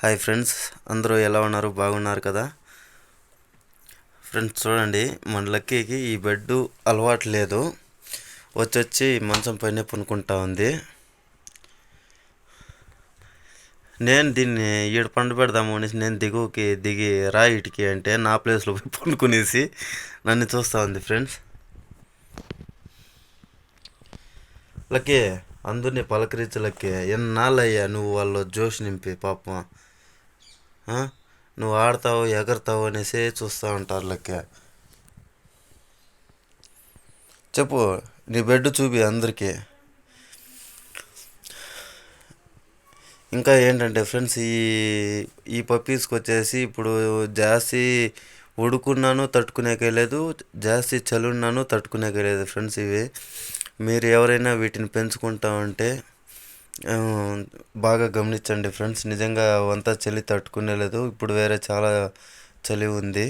Hi friends అందరూ ఎలా ఉన్నారు? బాగున్నారు కదా? ఫ్రెండ్స్ చూడండి మన లక్కీకి ఈ బెడ్ అలవాటు లేదు. వచ్చొచ్చి మంచం పైన పనుకుంటా ఉంది. నేను దీన్ని ఈడ పండు పెడదాము అనేసి నేను దిగువకి దిగి రా ఇటుకి అంటే నా ప్లేస్లో పోయి పనుకునేసి నన్ను చూస్తూ ఉంది ఫ్రెండ్స్. లక్కీ అందరినీ పలకరించు లక్కీ ఎన్నాళ్ళయ్యా నువ్వు వాళ్ళు జోష్ నింపి పాపం? నువ్వు ఆడతావు ఎగరతావు అనేసి చూస్తూ ఉంటారు లెక్క. చెప్పు నీ బెడ్ చూపి అందరికీ. ఇంకా ఏంటంటే ఫ్రెండ్స్ ఈ ఈ పప్పీస్కి వచ్చేసి ఇప్పుడు జాస్తి ఉడుకున్నాను తట్టుకునేకే లేదు. జాస్తి చలున్నాను తట్టుకునేకే లేదు ఫ్రెండ్స్ ఇవి. మీరు ఎవరైనా వీటిని పెంచుకుంటా ఉంటే బాగా గమనించండి ఫ్రెండ్స్. నిజంగా అంతా చలి తట్టుకునేలేదు ఇప్పుడు వేరే చాలా చలి ఉంది.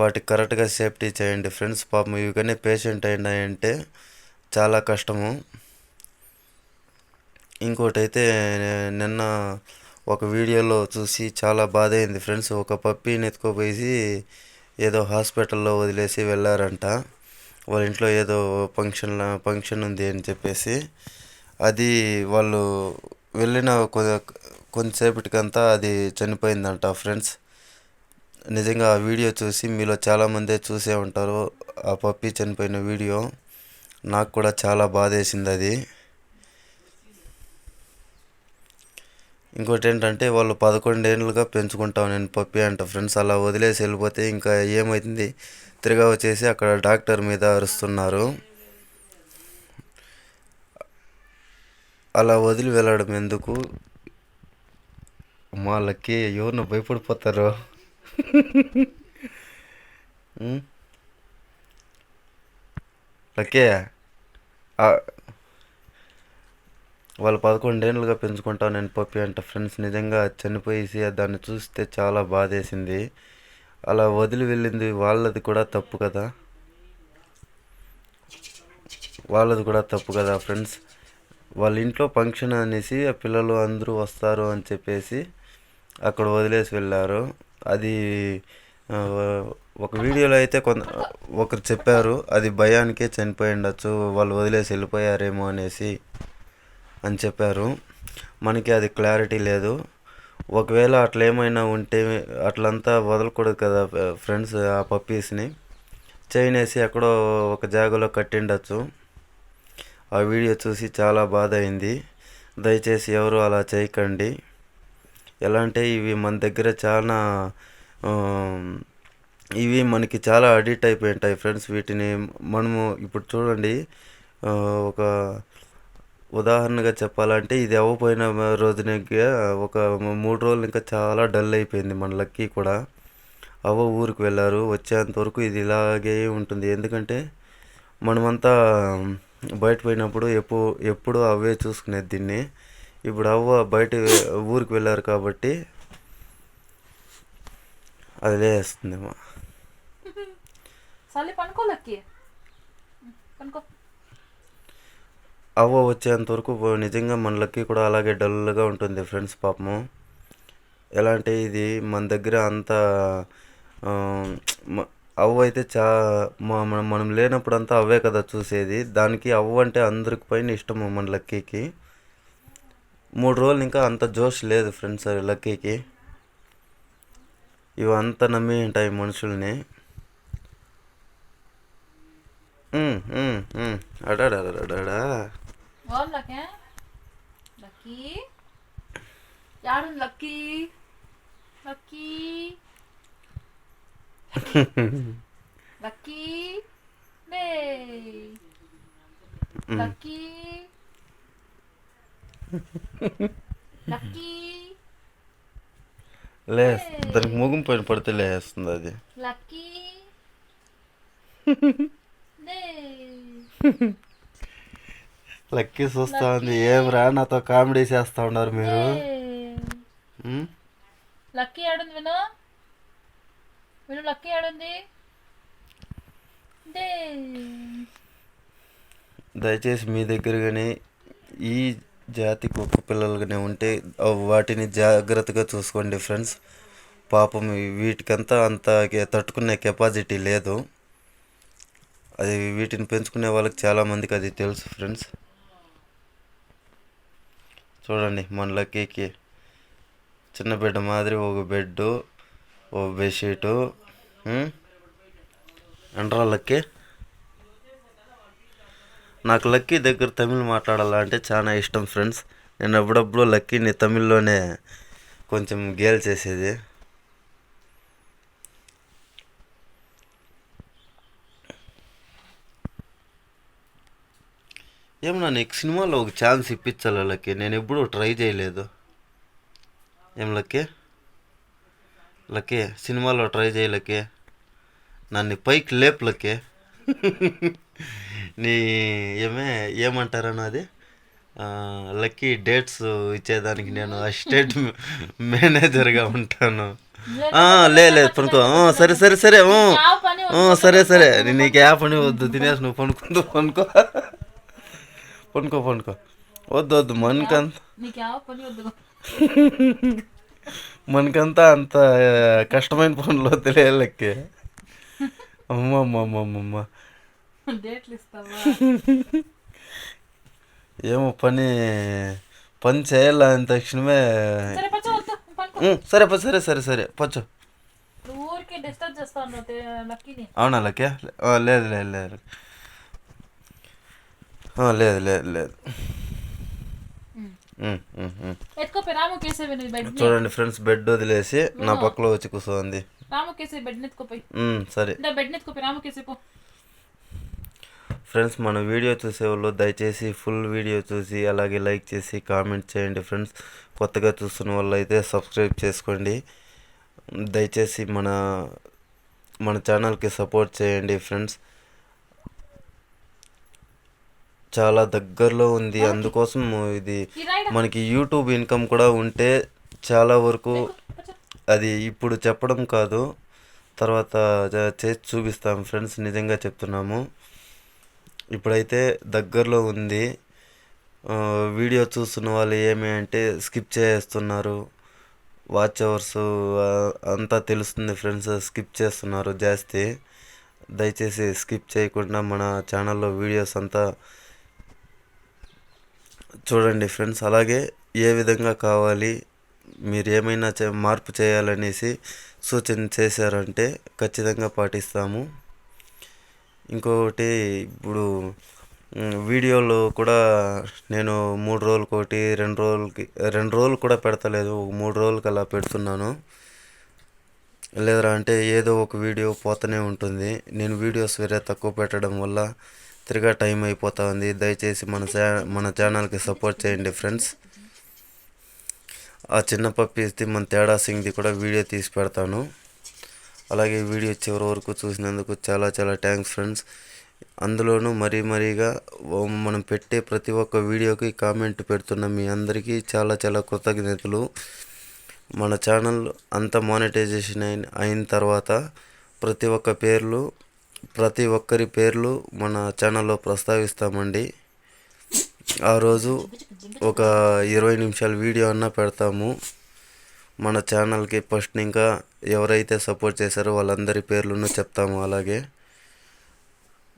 వాటికి కరెక్ట్గా సేఫ్టీ చేయండి ఫ్రెండ్స్. పాపం ఇవన్నీ పేషెంట్ అయినాయంటే చాలా కష్టము. ఇంకోటి అయితే నిన్న ఒక వీడియోలో చూసి చాలా బాధ అయింది ఫ్రెండ్స్. ఒక పప్పీని ఎత్తుకోపోయి ఏదో హాస్పిటల్లో వదిలేసి వెళ్ళారంట. వాళ్ళ ఇంట్లో ఏదో ఫంక్షన్ ఫంక్షన్ ఉంది అని చెప్పేసి. అది వాళ్ళు వెళ్ళిన కొ కొంతసేపటికంతా అది చనిపోయిందంట ఫ్రెండ్స్. నిజంగా ఆ వీడియో చూసి మీలో చాలామందే చూసే ఉంటారు. ఆ పప్పి చనిపోయిన వీడియో నాకు కూడా చాలా బాధ వేసింది అది. ఇంకోటి ఏంటంటే వాళ్ళు పదకొండేళ్ళుగా పెంచుకుంటాం నేను పప్పి అంట ఫ్రెండ్స్. అలా వదిలేసి వెళ్ళిపోతే ఇంకా ఏమైంది తిరిగా వచ్చేసి అక్కడ డాక్టర్ మీద అరుస్తున్నారు. అలా వదిలి వెళ్ళడం ఎందుకు? వాళ్ళకి ఎవరిన భయపడిపోతారు. ఉం? వాళ్ళు పదకొండేళ్ళుగా పెంచుకుంటాను నేను పప్పి అంట. ఫ్రెండ్స్ నిజంగా చనిపోయేసి దాన్ని చూస్తే చాలా బాధేసింది. అలా వదిలి వెళ్ళింది వాళ్ళది కూడా తప్పు కదా? వాళ్ళది కూడా తప్పు కదా ఫ్రెండ్స్? వాళ్ళ ఇంట్లో ఫంక్షన్ అనేసి ఆ పిల్లలు అందరూ వస్తారు అని చెప్పేసి అక్కడ వదిలేసి వెళ్ళారు. అది ఒక వీడియోలో అయితే కొంత ఒకరు చెప్పారు అది భయానికే చనిపోయి ఉండొచ్చు వాళ్ళు వదిలేసి వెళ్ళిపోయారేమో అనేసి అని చెప్పారు. మనకి అది క్లారిటీ లేదు. ఒకవేళ అట్లా ఏమైనా ఉంటే అట్లంతా వదలకూడదు కదా ఫ్రెండ్స్ ఆ పప్పీస్ని. చైన్ వేసి ఎక్కడో ఒక జాగాలో కట్టిండొచ్చు. ఆ వీడియో చూసి చాలా బాధ అయింది దయచేసి ఎవరు అలా చేయకండి. ఎలా అంటే ఇవి మన దగ్గర చాలా ఇవి మనకి చాలా అడిక్ట్ అయిపోయి ఉంటాయి ఫ్రెండ్స్ వీటిని. మనము ఇప్పుడు చూడండి ఒక ఉదాహరణగా చెప్పాలంటే ఇది అవ్వపోయిన రోజున ఒక మూడు రోజులు ఇంకా చాలా డల్ అయిపోయింది మన లక్కీ కూడా. అవ్వ ఊరికి వెళ్ళారు. వచ్చేంత వరకు ఇది ఇలాగే ఉంటుంది. ఎందుకంటే మనమంతా బయట పోయినప్పుడు ఎప్పుడు ఎప్పుడు అవే చూసుకునేది దీన్ని. ఇప్పుడు అవ్వ బయట ఊరికి వెళ్ళారు కాబట్టి అది లేస్తుందేమో. అవ్వ వచ్చేంత వరకు నిజంగా మన లక్కీ కూడా అలాగే డల్గా ఉంటుంది ఫ్రెండ్స్ పాపము. ఎలా అంటే ఇది మన దగ్గర అంత అవ్వ అయితే చా మ- మనం మనం లేనప్పుడంతా అవే కదా చూసేది. దానికి అవ్వ అంటే అందరికి పైన ఇష్టము మన లక్కీకి. మూడు రోజులు ఇంకా అంత జోష్ లేదు ఫ్రెండ్స్ లక్కీకి. ఇవి అంత నమ్మి ఉంటాయి మనుషుల్ని. అడాడాడాడా లక్కీ? లక్కీ? లక్కీ లక్కీ మే లక్కీ లక్కీ లే దానికి ముగింపు పైన పడితే లేస్తుంది అది. లక్కీ లక్కీ చూస్తా ఉంది. ఏం రా నాతో కామెడీ చేస్తా ఉన్నారు మీరు? లక్కీ ఆడుంది విను. వీళ్ళు లక్కీ ఆడుంది దయచేసి మీ దగ్గర కానీ ఈ జాతి కుక్క పిల్లలుగానే ఉంటే వాటిని జాగ్రత్తగా చూసుకోండి ఫ్రెండ్స్. పాపం వీటికంతా అంత తట్టుకునే కెపాసిటీ లేదు. అది వీటిని పెంచుకునే వాళ్ళకి చాలామందికి అది తెలుసు ఫ్రెండ్స్. చూడండి మన లక్కీకి చిన్న బిడ్డ మాదిరి ఒక బెడ్ ఓ బెడ్షీటు ఎంట్రా లక్కీ. నాకు లక్కీ దగ్గర తమిళ్ మాట్లాడాలంటే చాలా ఇష్టం ఫ్రెండ్స్. నేను అప్పుడప్పుడు లక్కీని తమిళ్ళోనే కొంచెం గేల్ చేసేది. ఏమన్నా నీకు సినిమాలో ఒక ఛాన్స్ ఇప్పించాలి లక్కీ? నేను ఎప్పుడూ ట్రై చేయలేదు. ఏం లక్కీ? లకే సినిమాలో ట్రై చేయలేకే నన్ను పైకి లేపులకే నీ ఏమే ఏమంటారనో అది? లక్కీ డేట్స్ ఇచ్చేదానికి నేను అసిస్టెంట్ మేనేజర్గా ఉంటాను. లేదు పనుకో. సరే సరే సరే సరే సరే. నీకు యాప్ అని వద్దు తినేసి నువ్వు పనుకుందు పనుకో. పనుకో పనుకో. వద్దు వద్దు మనకంత మనకంతా అంత కష్టమైన పనులు తెలియాలకి అమ్మ అమ్మ ఏమో పని పని చేయాల తక్షణమే. సరే సరే సరే సరే సరే పచ్చు. అవునా లకే ఆ, లేదు లేదు లేదు లేదు లేదు. ఎత్తుకోపోయి బెడ్ చూడండి ఫ్రెండ్స్ బెడ్ వదిలేసి నా పక్కలో వచ్చి కూర్చోంది. రాముకేసే బెడ్ ఎత్తుకోపోయి సరే. బెడ్ ఎత్తుకోపోయి రాముకేసే పో. ఫ్రెండ్స్ మన వీడియో చూసే వాళ్ళు దయచేసి ఫుల్ వీడియో చూసి అలాగే లైక్ చేసి కామెంట్ చేయండి ఫ్రెండ్స్. కొత్తగా చూస్తున్న వాళ్ళు అయితే సబ్స్క్రైబ్ చేసుకోండి. దయచేసి మన మన ఛానల్కి సపోర్ట్ చేయండి ఫ్రెండ్స్. చాలా దగ్గరలో ఉంది. అందుకోసం ఇది మనకి యూట్యూబ్ ఇన్కమ్ కూడా ఉంటే చాలా వరకు అది ఇప్పుడు చెప్పడం కాదు. తర్వాత చేసి చూపిస్తాం. ఫ్రెండ్స్ నిజంగా చెప్తున్నాము. ఇప్పుడైతే దగ్గరలో ఉంది. వీడియో చూస్తున్న వాళ్ళు ఏమి అంటే స్కిప్ చేస్తున్నారు. వాచ్ అవర్స్ అంతా తెలుస్తుంది ఫ్రెండ్స్. స్కిప్ చేస్తున్నారు జాస్తి. దయచేసి స్కిప్ చేయకుండా మన ఛానల్లో వీడియోస్ అంతా చూడండి ఫ్రెండ్స్ అలాగే ఏ విధంగా కావాలి మీరు ఏమైనా చే మార్పు చేయాలనేసి సూచన చేశారంటే ఖచ్చితంగా పాటిస్తాము. ఇంకొకటి ఇప్పుడు వీడియోలో కూడా నేను మూడు రోజులకి ఒకటి రెండు రోజులకి రెండు రోజులు కూడా పెడతలేదు ఒక మూడు రోజులకి అలా పెడుతున్నాను. లేదరా అంటే ఏదో ఒక వీడియో పోతూనే ఉంటుంది. నేను వీడియోస్ వేరే తక్కువ పెట్టడం వల్ల తిరిగా టైం అయిపోతా ఉంది దయచేసి మన ఛా మన ఛానల్కి సపోర్ట్ చేయండి ఫ్రెండ్స్. ఆ చిన్న పప్పీస్ది మన తేడా సింగ్ది కూడా వీడియో తీసి పెడతాను. అలాగే వీడియో చివరి వరకు చూసినందుకు చాలా చాలా థ్యాంక్స్ ఫ్రెండ్స్. అందులోనూ మరీ మరీగా మనం పెట్టే ప్రతి ఒక్క వీడియోకి కామెంట్ పెడుతున్న మీ అందరికీ చాలా చాలా కృతజ్ఞతలు. మన ఛానల్ అంత మానిటైజేషన్ అయిన అయిన తర్వాత ప్రతి ఒక్క పేర్లు ప్రతి ఒక్కరి పేర్లు మన ఛానల్లో ప్రస్తావిస్తామండి. ఆ రోజు ఒక ఇరవై నిమిషాల వీడియో అన్నా పెడతాము. మన ఛానల్కి ఫస్ట్ ఇంకా ఎవరైతే సపోర్ట్ చేశారో వాళ్ళందరి పేర్లను చెప్తాము అలాగే.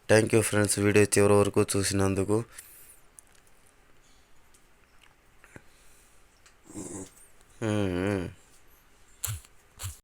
థ్యాంక్ యూ ఫ్రెండ్స్ వీడియో చివరి వరకు చూసినందుకు. మ్మ్.